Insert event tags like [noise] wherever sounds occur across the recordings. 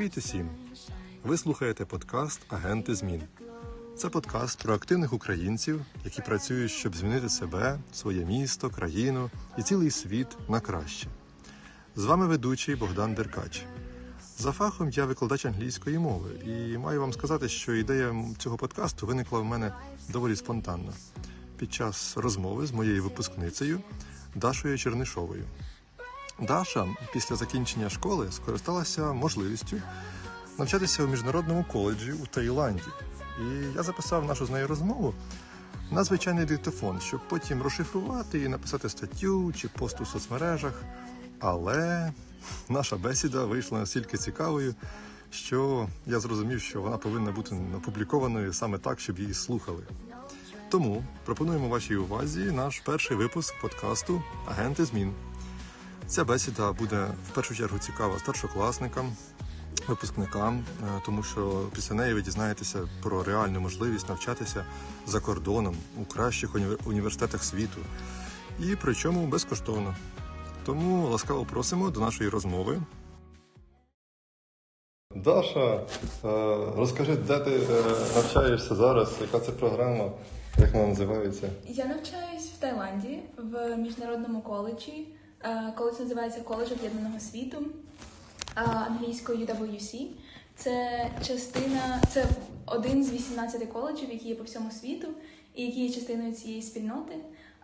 Привіт усім! Ви слухаєте подкаст Агенти змін. Це подкаст про активних українців, які працюють, щоб змінити себе, своє місто, країну і цілий світ на краще. З вами ведучий Богдан Деркач. За фахом я викладач англійської мови і маю вам сказати, що ідея цього подкасту виникла в мене доволі спонтанно під час розмови з моєю випускницею Дашою Чернишовою. Даша після закінчення школи скористалася можливістю навчатися у міжнародному коледжі у Таїланді. І я записав нашу з нею розмову на звичайний диктофон, щоб потім розшифрувати і написати статтю чи пост у соцмережах. Але наша бесіда вийшла настільки цікавою, що я зрозумів, що вона повинна бути опублікованою саме так, щоб її слухали. Тому пропонуємо вашій увазі наш перший випуск подкасту Агенти змін. Ця бесіда буде в першу чергу цікава старшокласникам, випускникам, е, тому що після неї ви дізнаєтеся про реальну можливість навчатися за кордоном у кращих університетах світу. І причому безкоштовно. Тому ласкаво просимо до нашої розмови. Даша, е, розкажи, де ти е, навчаєшся зараз, яка це програма, як вона називається? Я навчаюсь в Таїланді в міжнародному коледжі. Е, Коледж називається Коледж Об'єднаного світу е, англійською UWC. Це частина, це один з 18 коледжів, які є по всьому світу, і які є частиною цієї спільноти.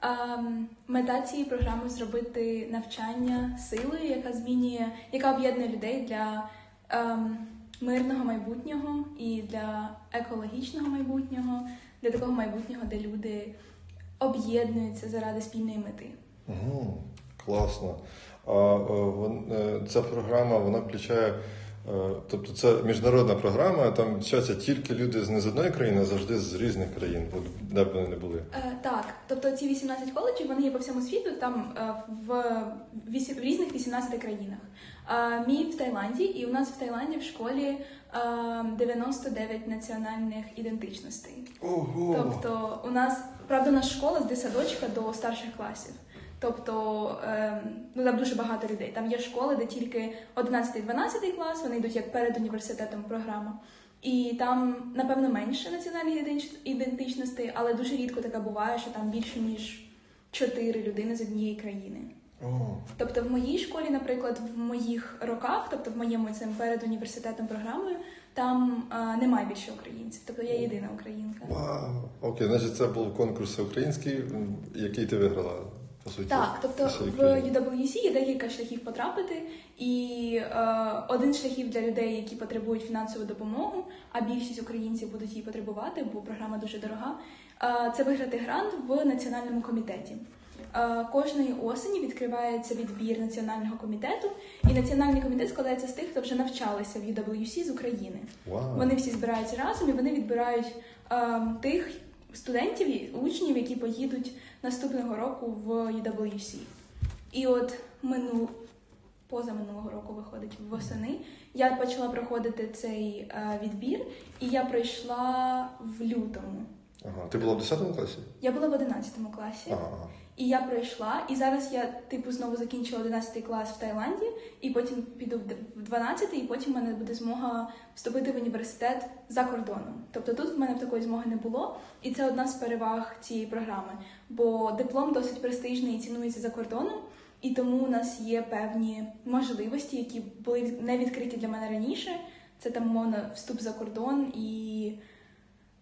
Ем, Мета цієї програми зробити навчання силою, яка змінює, яка об'єднує людей для мирного майбутнього і для екологічного майбутнього, для такого майбутнього, де люди об'єднуються заради спільної мети. Класно. А е, е, ця програма вона включає, е, тобто це міжнародна програма, там вчаться тільки люди з не з одної країни, а завжди з різних країн, де б вони не були. Е, так, тобто ці 18 коледжів вони є по всьому світу, там в, в різних 18 країнах. Е, мій в Таїланді, і у нас в Таїланді в школі е, 99 національних ідентичностей. Ого! Тобто у нас правда у нас школа з дитсадочка до старших класів. Тобто ем, ну там дуже багато людей. Там є школи, де тільки 11-12 клас, вони йдуть як перед університетом програма. І там, напевно, менше національних ідентич- ідентичностей, але дуже рідко таке буває, що там більше ніж 4 людини з однієї країни. О, Тобто в моїй школі, наприклад, в моїх роках, тобто в моєму цим перед університетом програмою, там е, немає більше українців. Тобто я єдина українка. вау! Окей, значить це був конкурс український, який ти виграла, по суті. Так, тобто в. UWC є декілька шляхів потрапити, і е, один з шляхів для людей, які потребують фінансову допомогу, а більшість українців будуть її потребувати, бо програма дуже дорога. Е, це виграти грант в національному комітеті. Е, Кожної осені відкривається відбір національного комітету, і національний комітет складається з тих, хто вже навчалися в UWC з України. Вау! Вони всі збираються разом і вони відбирають е, тих студентів учнів, які поїдуть наступного року в UWC. І от мину поза минулого року виходить восени. Я почала проходити цей е, відбір, і я пройшла в лютому. Ага. Ти була в 10 класі? Я була в 11 класі. Ага. І я пройшла, і зараз я типу знову закінчила 11 клас в Таїланді, і потім піду в д- 12, і потім в мене буде змога вступити в університет за кордоном. Тобто тут в мене такої змоги не було, і це одна з переваг цієї програми. Бо диплом досить престижний і цінується за кордоном, і тому у нас є певні можливості, які були не відкриті для мене раніше. Це там мовно вступ за кордон і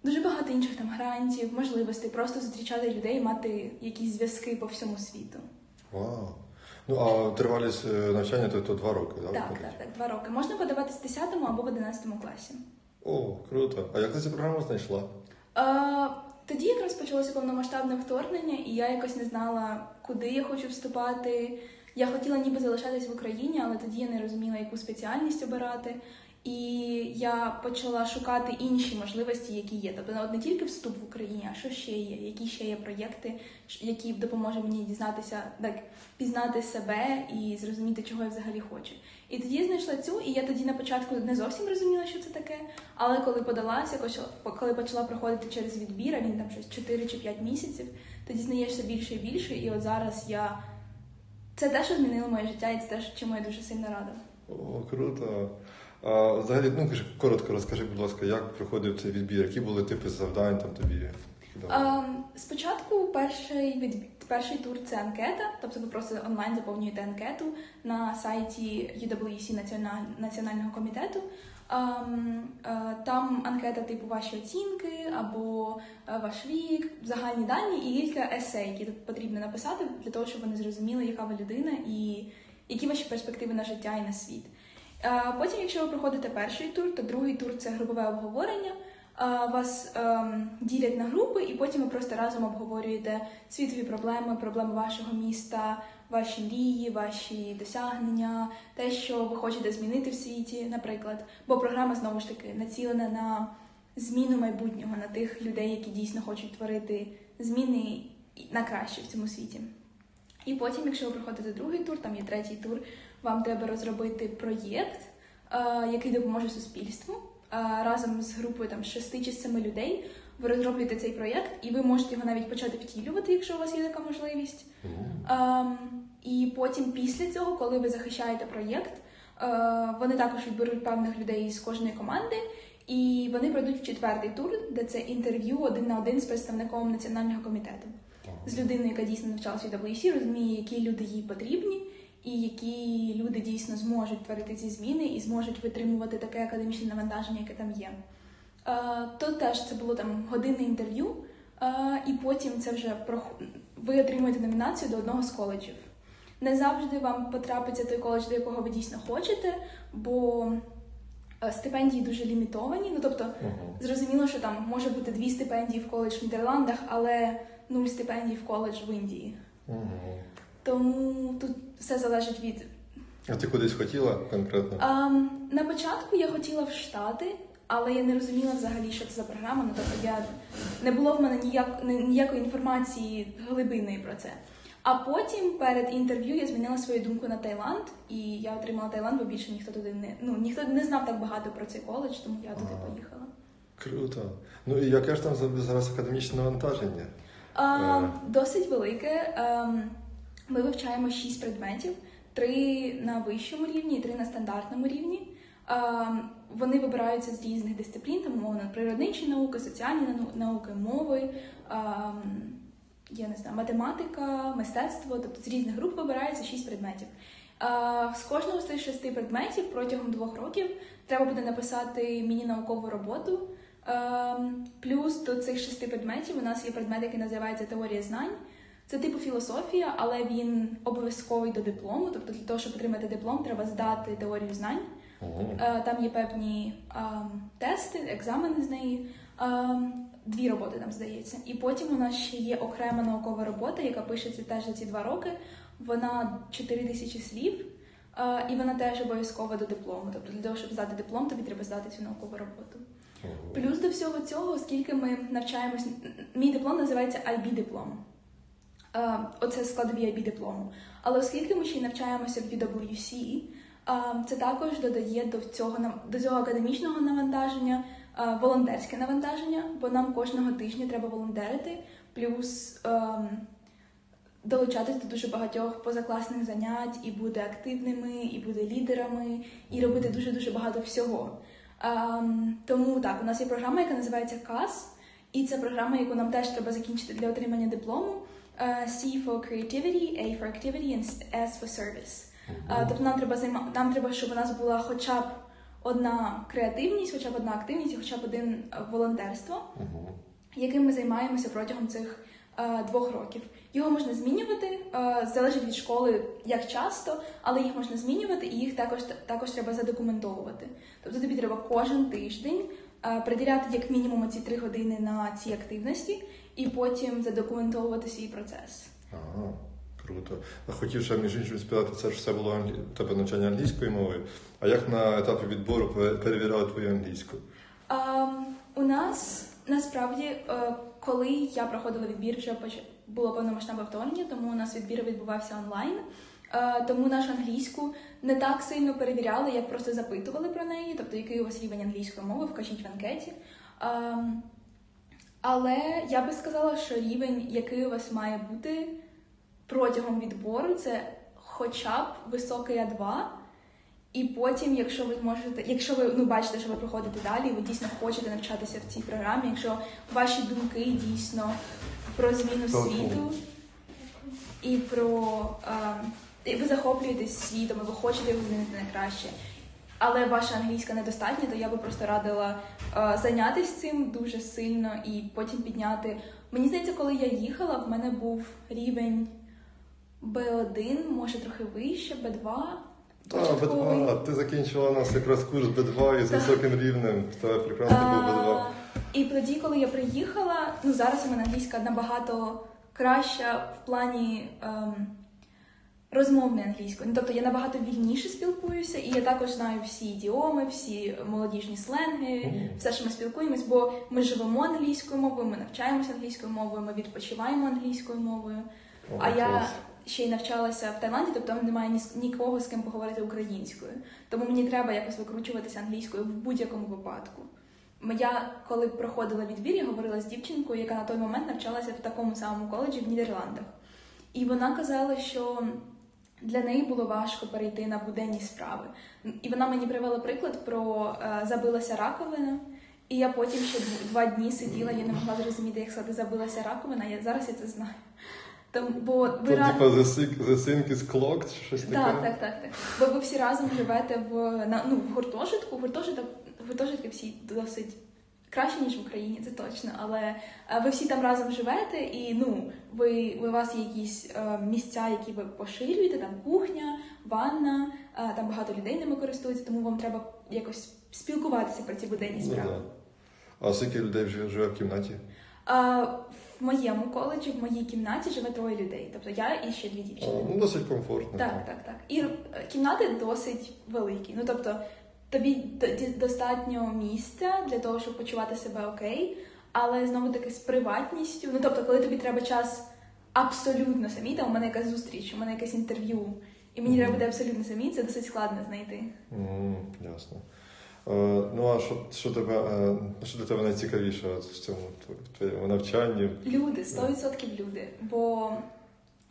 дуже багато інших там грантів, можливостей просто зустрічати людей, мати якісь зв'язки по всьому світу. Вау. Ну, а тривалість е, навчання то, то два роки, так? Так, так, так, два роки. Можна подаватись в 10 або в 11 класі. О, круто. А як ти цю програму знайшла? Е, тоді якраз почалося повномасштабне вторгнення, і я якось не знала, куди я хочу вступати. Я хотіла ніби залишатись в Україні, але тоді я не розуміла, яку спеціальність обирати. І я почала шукати інші можливості, які є. Тобто от не тільки вступ в Україні, а що ще є, які ще є проєкти, які допоможуть мені дізнатися, так пізнати себе і зрозуміти, чого я взагалі хочу. І тоді я знайшла цю, і я тоді на початку не зовсім розуміла, що це таке. Але коли подалася, коли- почала проходити через відбір, а він там щось 4 чи 5 місяців, тоді знаєшся більше і більше. І от зараз я це те, що змінило моє життя, і це те, чому я дуже сильно рада. О, круто. Взагалі, ну коротко розкажи, будь ласка, як проходив цей відбір, які були типи завдань там тобі? Ем, спочатку перший від перший тур це анкета, тобто ви просто онлайн заповнюєте анкету на сайті UWC Національ- Національного комітету. Ем, е, там анкета типу ваші оцінки або е, ваш вік, загальні дані і кілька есей, які потрібно написати для того, щоб вони зрозуміли, яка ви людина і які ваші перспективи на життя і на світ. Е, Потім, якщо ви проходите перший тур, то другий тур це групове обговорення. Е, Вас ем, ділять на групи, і потім ви просто разом обговорюєте світові проблеми, проблеми вашого міста, ваші мрії, ваші досягнення, те, що ви хочете змінити в світі, наприклад. Бо програма знову ж таки націлена на зміну майбутнього, на тих людей, які дійсно хочуть творити зміни на краще в цьому світі. І потім, якщо ви проходите другий тур, там є третій тур, вам треба розробити проєкт, е, який допоможе суспільству. Е, разом з групою там шести чи семи людей ви розроблюєте цей проєкт, і ви можете його навіть почати втілювати, якщо у вас є така можливість. Ем, і потім, після цього, коли ви захищаєте проєкт, е, вони також відберуть певних людей з кожної команди, і вони пройдуть в четвертий тур, де це інтерв'ю один на один з представником національного комітету з людиною, яка дійсно навчалася в WC, розуміє, які люди їй потрібні, і які люди дійсно зможуть творити ці зміни і зможуть витримувати таке академічне навантаження, яке там є. Е, То теж це було там годинне інтерв'ю, е, і потім це вже ви отримуєте номінацію до одного з коледжів. Не завжди вам потрапиться той коледж, до якого ви дійсно хочете, бо е, стипендії дуже лімітовані. Ну тобто, зрозуміло, що там може бути дві стипендії в коледж в Нідерландах, але нуль стипендій в коледж в Індії. Мгм. Тому тут все залежить від А ти кудись хотіла конкретно? Ам, на початку я хотіла в Штати, але я не розуміла взагалі, що це за програма. Ну тобто я не було в мене ніяк, ні- ніякої інформації глибинної про це. А потім перед інтерв'ю я змінила свою думку на Таїланд, і я отримала Таїланд, бо більше ніхто туди не ну ніхто не знав так багато про цей коледж, тому я туди Ага. поїхала. Круто. Ну і яке ж там зараз академічне навантаження? А, Е. Досить велике. Ем, Ми вивчаємо шість предметів: три на вищому рівні і три на стандартному рівні. Ем, Вони вибираються з різних дисциплін, там умовно природничі науки, соціальні науки, мови, ем, я не знаю, математика, мистецтво, тобто з різних груп вибирається шість предметів. Е, З кожного з цих шести предметів протягом двох років треба буде написати міні-наукову роботу. Ем, Плюс до цих шести предметів у нас є предмет, який називається теорія знань. Це типу філософія, але він обов'язковий до диплому. Тобто для того, щоб отримати диплом, треба здати теорію знань. Е, Там є певні ем, тести, екзамени з неї. Ем, Дві роботи там здається. І потім у нас ще є окрема наукова робота, яка пишеться теж за ці два роки. Вона 4 тисячі слів, е, і вона теж обов'язкова до диплому. Тобто для того, щоб здати диплом, тобі треба здати цю наукову роботу. Плюс до всього цього, оскільки ми навчаємось, мій диплом називається IB диплом. Е, Оце складові IB диплому. Але оскільки ми ще й навчаємося в UWC, е, це також додає до цього до цього академічного навантаження е, волонтерське навантаження, бо нам кожного тижня треба волонтерити, плюс долучатись до дуже багатьох позакласних занять, і бути активними, і бути лідерами, і робити дуже дуже багато всього. Ем, тому так, у нас є програма, яка називається КАС, і це програма, яку нам теж треба закінчити для отримання диплому. Е, C for creativity, A for activity and S for service. Е, Тобто нам треба займа... нам треба, щоб у нас була хоча б одна креативність, хоча б одна активність, і хоча б один е, волонтерство яким ми займаємося протягом цих двох років. Його можна змінювати, е, залежить від школи як часто, але їх можна змінювати, і їх також також треба задокументовувати. Тобто тобі треба кожен тиждень е, приділяти як мінімум ці три години на ці активності, і потім задокументовувати свій процес. Ага, круто. А хотів ще між іншим спитати, це ж все було англі... тебе навчання англійською мовою. А як на етапі відбору пе- перевіряли твою англійську? Ем, у нас насправді, е, коли я проходила відбір, вже було повномасштабне вторгнення, тому у нас відбір відбувався онлайн. Е, тому нашу англійську не так сильно перевіряли, як просто запитували про неї, тобто який у вас рівень англійської мови, вкажіть в анкеті. Ем, але я би сказала, що рівень, який у вас має бути протягом відбору, це хоча б високий А2. І потім, якщо ви можете, якщо ви ну бачите, що ви проходите далі, ви дійсно хочете навчатися в цій програмі, якщо ваші думки дійсно про зміну світу і про е, і ви захоплюєтесь світом, і ви хочете його змінити на краще. Але ваша англійська недостатня, то я би просто радила е, зайнятися цим дуже сильно і потім підняти. Мені здається, коли я їхала, в мене був рівень B1, може трохи вище, B2. Так, початковий. Б2. Ти закінчила нас якраз курс Б2 із високим рівнем. Та прекрасний був Б2. І тоді, коли я приїхала, ну зараз у мене англійська набагато краща в плані ем, розмовної англійської. Ну, тобто я набагато вільніше спілкуюся, і я також знаю всі ідіоми, всі молодіжні сленги, Мгм. все, що ми спілкуємось, бо ми живемо англійською мовою, ми навчаємося англійською мовою, ми відпочиваємо англійською мовою. О, А я. Ще й навчалася в Таїланді, тобто там немає ні нікого з ким поговорити українською. Тому мені треба якось викручуватися англійською в будь-якому випадку. Я коли проходила відбір, я говорила з дівчинкою, яка на той момент навчалася в такому самому коледжі в Нідерландах. І вона казала, що для неї було важко перейти на буденні справи. І вона мені привела приклад про е, забилася раковина. І я потім ще два дні сиділа, я не могла зрозуміти, як сказати забилася раковина. Я зараз я це знаю. Тому, бо ви То, ра- типа, the is clogged, чи щось таке? так, так, так, так. Бо ви всі разом живете в на ну в гуртожитку. Гуртожиток гуртожитки всі досить краще ніж в Україні, це точно. Але е, ви всі там разом живете, і ну ви у вас є якісь е, місця, які ви поширюєте, там кухня, ванна, е, там багато людей ними користуються, тому вам треба якось спілкуватися про ці буденні Ну, справи. да. А скільки людей живе, живе в кімнаті? А, в моєму коледжі, в моїй кімнаті живе троє людей. Тобто я і ще дві А, дівчини. ну, досить комфортно. Так, так, так. І е, кімнати досить великі. Ну тобто, тобі достатньо місця для того, щоб почувати себе окей, але знову таки з приватністю. Ну тобто, коли тобі треба час абсолютно самі, там у мене якась зустріч, у мене якесь інтерв'ю, і мені Мгм. треба бути абсолютно самі, це досить складно знайти. М, ясно. Е, ну, а що, що, тебе, е, що для тебе найцікавіше в цьому тв- твоєму навчанні? Люди, 100% люди. Бо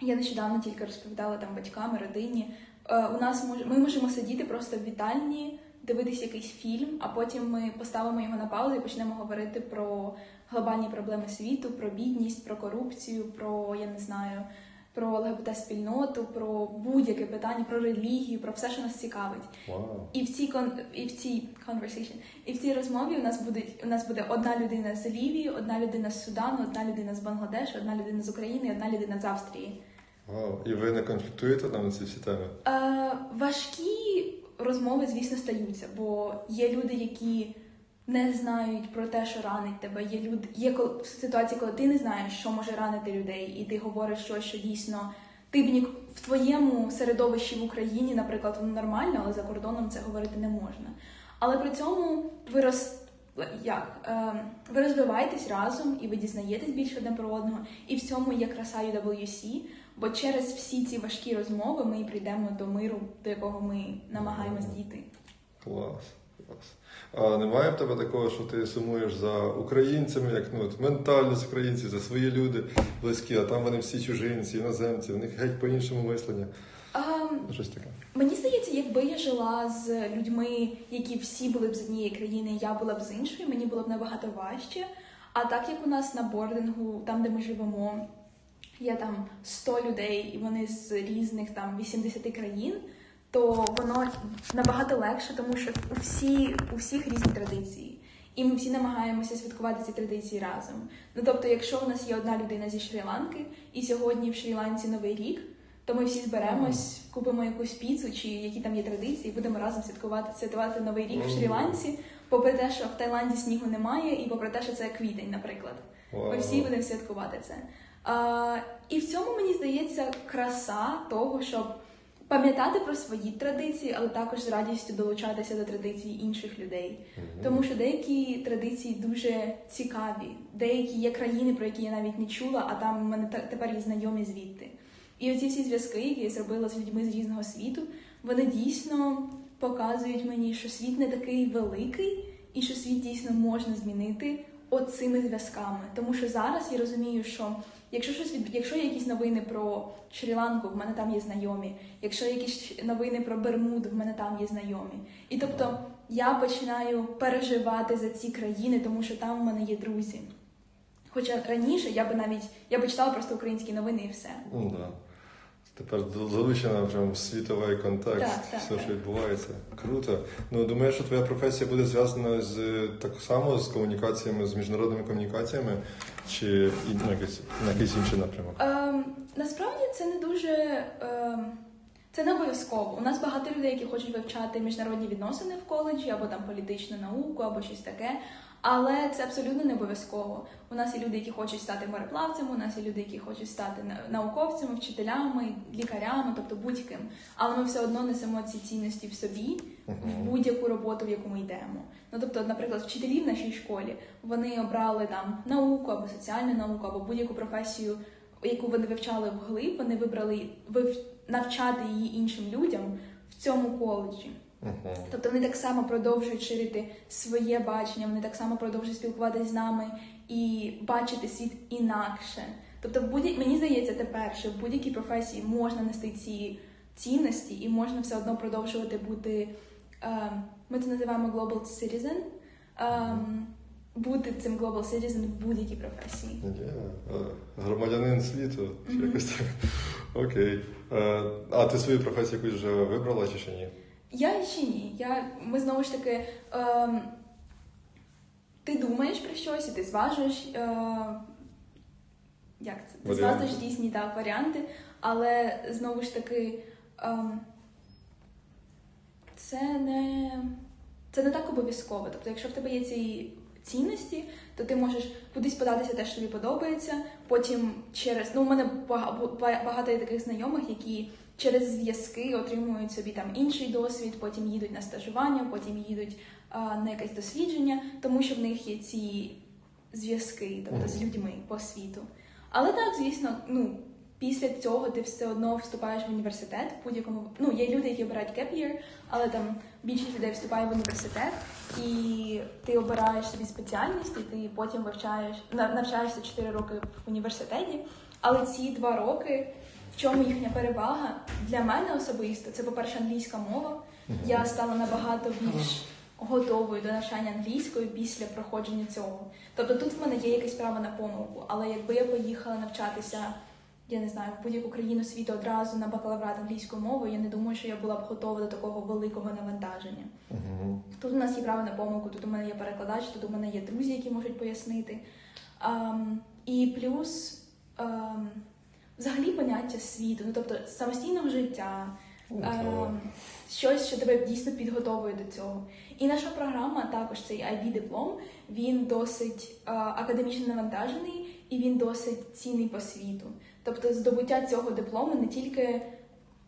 я нещодавно тільки розповідала там батькам, родині. Е, у нас мож... ми можемо сидіти просто в вітальні, дивитись якийсь фільм, а потім ми поставимо його на паузу і почнемо говорити про глобальні проблеми світу, про бідність, про корупцію, про я не знаю, про ЛГБТ-спільноту, про будь-яке питання, про релігію, про все, що нас цікавить. Вау. І в цій кон і в цій conversation, і в цій розмові у нас буде у нас буде одна людина з Лівії, одна людина з Судану, одна людина з Бангладешу, одна людина з України, одна людина з Австрії. Вау. І ви не конфліктуєте там на ці всі теми? Е, важкі розмови, звісно, стаються, бо є люди, які не знають про те, що ранить тебе. Є люди, є ситуації, коли ти не знаєш, що може ранити людей, і ти говориш щось, що дійсно ти б ні в твоєму середовищі в Україні, наприклад, воно нормально, але за кордоном це говорити не можна. Але при цьому ви роз... як? Е, ви розвиваєтесь разом і ви дізнаєтесь більше одне про одного. І в цьому є краса UWC, бо через всі ці важкі розмови ми прийдемо до миру, до якого ми намагаємось дійти. Клас. Клас. А немає в тебе такого, що ти сумуєш за українцями, як ну, от, ментальність українців, за свої люди близькі, а там вони всі чужинці, іноземці, у них геть по-іншому мислення. Ем, Щось таке. Мені здається, якби я жила з людьми, які всі були б з однієї країни, я була б з іншої, мені було б набагато важче. А так як у нас на бордингу, там де ми живемо, є там 100 людей, і вони з різних там 80 країн, то воно набагато легше, тому що у всі у всіх різні традиції. І ми всі намагаємося святкувати ці традиції разом. Ну тобто, якщо у нас є одна людина зі Шрі-Ланки, і сьогодні в Шрі-Ланці Новий рік, то ми всі зберемось, купимо якусь піцу чи які там є традиції, і будемо разом святкувати святкувати Новий рік в Шрі-Ланці, попри те, що в Таїланді снігу немає, і попри те, що це квітень, наприклад. Ми всі будемо святкувати це. А, і в цьому мені здається краса того, щоб пам'ятати про свої традиції, але також з радістю долучатися до традицій інших людей. Тому що деякі традиції дуже цікаві, деякі є країни, про які я навіть не чула, а там у мене те- тепер є знайомі звідти. І оці всі зв'язки, які я зробила з людьми з різного світу, вони дійсно показують мені, що світ не такий великий, і що світ дійсно можна змінити оцими зв'язками. Тому що зараз я розумію, що якщо щось від... якщо є якісь новини про Шрі-Ланку, в мене там є знайомі. Якщо є якісь новини про Бермуд, в мене там є знайомі. І тобто я починаю переживати за ці країни, тому що там в мене є друзі. Хоча раніше я би навіть я би читала просто українські новини і все. Ну да. Тепер залучена прям в світовий контекст, Так, так, все, так. що відбувається. Круто. Ну думаю, що твоя професія буде зв'язана з так само з комунікаціями, з міжнародними комунікаціями, чи ну, якийсь, на якийсь інший напрямок. Ем, насправді це не дуже. Ем, це не обов'язково. У нас багато людей, які хочуть вивчати міжнародні відносини в коледжі, або там політичну науку, або щось таке. Але це абсолютно не обов'язково. У нас є люди, які хочуть стати мореплавцями, у нас є люди, які хочуть стати науковцями, вчителями, лікарями, тобто будь-ким. Але ми все одно несемо ці цінності в собі в будь-яку роботу, в яку ми йдемо. Ну тобто, наприклад, вчителі в нашій школі вони обрали там науку або соціальну науку, або будь-яку професію, яку вони вивчали вглиб, вони вибрали вив... навчати її іншим людям в цьому коледжі. Угу. Тобто вони так само продовжують ширити своє бачення, вони так само продовжують спілкуватися з нами і бачити світ інакше. Тобто, в будь мені здається, тепер що в будь-якій професії можна нести ці цінності, і можна все одно продовжувати бути. е, ми це називаємо global citizen. е, бути цим global citizen в будь-якій професії. Е, Громадянин світу, чи Мгм. якось так. [laughs] Окей. А ти свою професію якусь вже вибрала чи ще ні? Я ще ні. Я, ми знову ж таки. ем, ти думаєш про щось, і ти зважуєш. Е, як це? Ти Варіанти. зважуєш дійсні так, варіанти, але знову ж таки. ем, це не. Це не так обов'язково. Тобто, якщо в тебе є ці цінності, то ти можеш кудись податися те, що тобі подобається. Потім через ну, у мене бага- багато є таких знайомих, які через зв'язки отримують собі там інший досвід, потім їдуть на стажування, потім їдуть а, на якесь дослідження, тому що в них є ці зв'язки, тобто з людьми по світу. Але так, звісно, ну. Після цього ти все одно вступаєш в університет в будь-якому. Ну, є люди, які обирають gap year, але там більшість людей вступає в університет, і ти обираєш собі спеціальність, і ти потім вивчаєш нав- навчаєшся 4 роки в університеті. Але ці два роки, в чому їхня перевага для мене особисто, це, по-перше, англійська мова. Я стала набагато більш готовою до навчання англійської після проходження цього. Тобто тут в мене є якесь право на помилку, але якби я поїхала навчатися. Я не знаю, в будь-яку країну світу одразу на бакалаврат англійською мовою, я не думаю, що я була б готова до такого великого навантаження. Угу. Тут у нас є право на помилку, тут у мене є перекладач, тут у мене є друзі, які можуть пояснити. Ам, і плюс ам, взагалі поняття світу, ну тобто самостійного життя, ам, щось, що тебе дійсно підготовує до цього. І наша програма, також цей IB диплом, він досить а, академічно навантажений і він досить цінний по світу. Тобто, здобуття цього диплому не тільки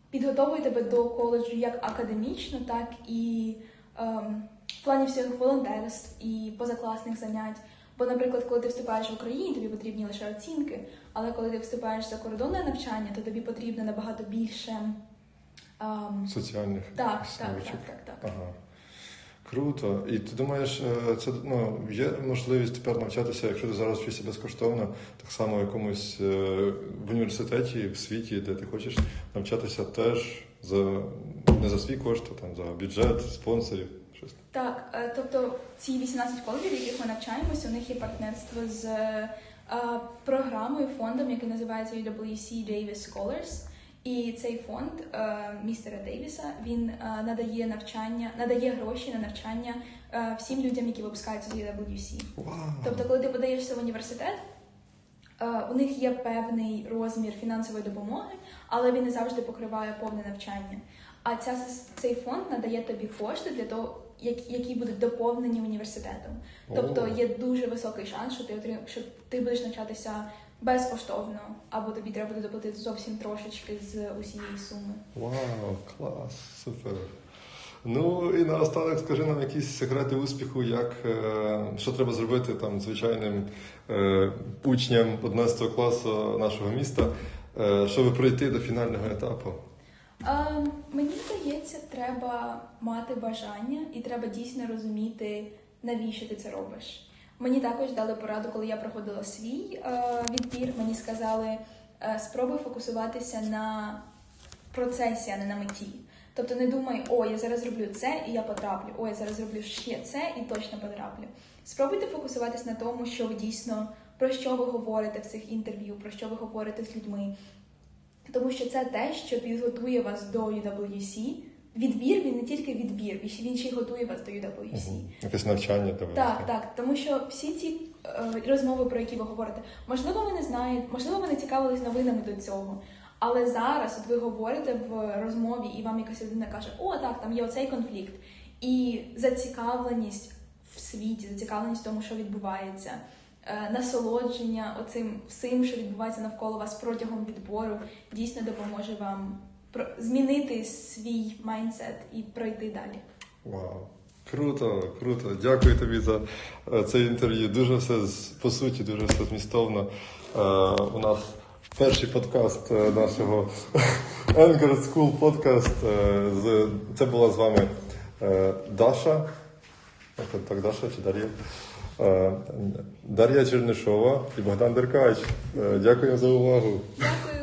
підготовує тебе до коледжу як академічно, так і ем, в плані всіх волонтерств і позакласних занять. Бо, наприклад, коли ти вступаєш в Україні, тобі потрібні лише оцінки, але коли ти вступаєш за кордонне навчання, то тобі потрібно набагато більше. ем, Соціальних так, так, так, так, так. Ага. Круто. І ти думаєш, е, це ну, є можливість тепер навчатися, якщо ти зараз вчишся безкоштовно, так само якомусь е, в університеті, в світі, де ти хочеш навчатися теж за не за свій кошт, а там за бюджет, спонсорів. Щось. Так, е, тобто ці 18 коледжів, в яких ми навчаємося, у них є партнерство з програмою, фондом, який називається UWC Davis Scholars. І цей фонд е, містера Дейвіса він е, надає навчання, надає гроші на навчання е, всім людям, які випускаються з UWC. Вау! Тобто, коли ти подаєшся в університет, у них є певний розмір фінансової допомоги, але він не завжди покриває повне навчання. А ця, цей фонд надає тобі кошти для того, як- які будуть доповнені університетом. Тобто є дуже високий шанс, що ти що ти будеш навчатися безкоштовно, або тобі треба буде доплатити зовсім трошечки з усієї суми. Вау, клас, супер. Ну і наостанок скажи нам якісь секрети успіху, як е, що треба зробити там звичайним е, учням 11 класу нашого міста, е, щоб пройти до фінального етапу. Е, мені здається, треба мати бажання і треба дійсно розуміти, навіщо ти це робиш. Мені також дали пораду, коли я проходила свій е, відбір. Мені сказали, е, спробуй фокусуватися на процесі, а не на меті. Тобто не думай, о, я зараз зроблю це і я потраплю, о, я зараз зроблю ще це і точно потраплю. Спробуйте фокусуватись на тому, що ви дійсно про що ви говорите в цих інтерв'ю, про що ви говорите з людьми. Тому що це те, що підготує вас до UWC. Відбір він не тільки відбір, він ще- він ще й готує вас до UWC. Мгм. Якесь навчання тебе. Так, так, тому що всі ці е, розмови, про які ви говорите, можливо, ви не знаєте, можливо, ви не цікавились новинами до цього. Але зараз от ви говорите в розмові, і вам якась людина каже: О, так, там є оцей конфлікт. І зацікавленість в світі, зацікавленість в тому, що відбувається, е, насолодження оцим всім, що відбувається навколо вас протягом відбору, дійсно допоможе вам змінити свій майндсет і пройти далі. Вау. Круто, круто. Дякую тобі за е, це інтерв'ю. Дуже все по суті, дуже все змістовно. Е, У нас перший подкаст е, нашого [laughs] Anchor School з- Це була з вами Даша. Так, Даша чи Дар'я? Дар'я Чернишова і Богдан Деркач. Дякую за увагу. Дякую.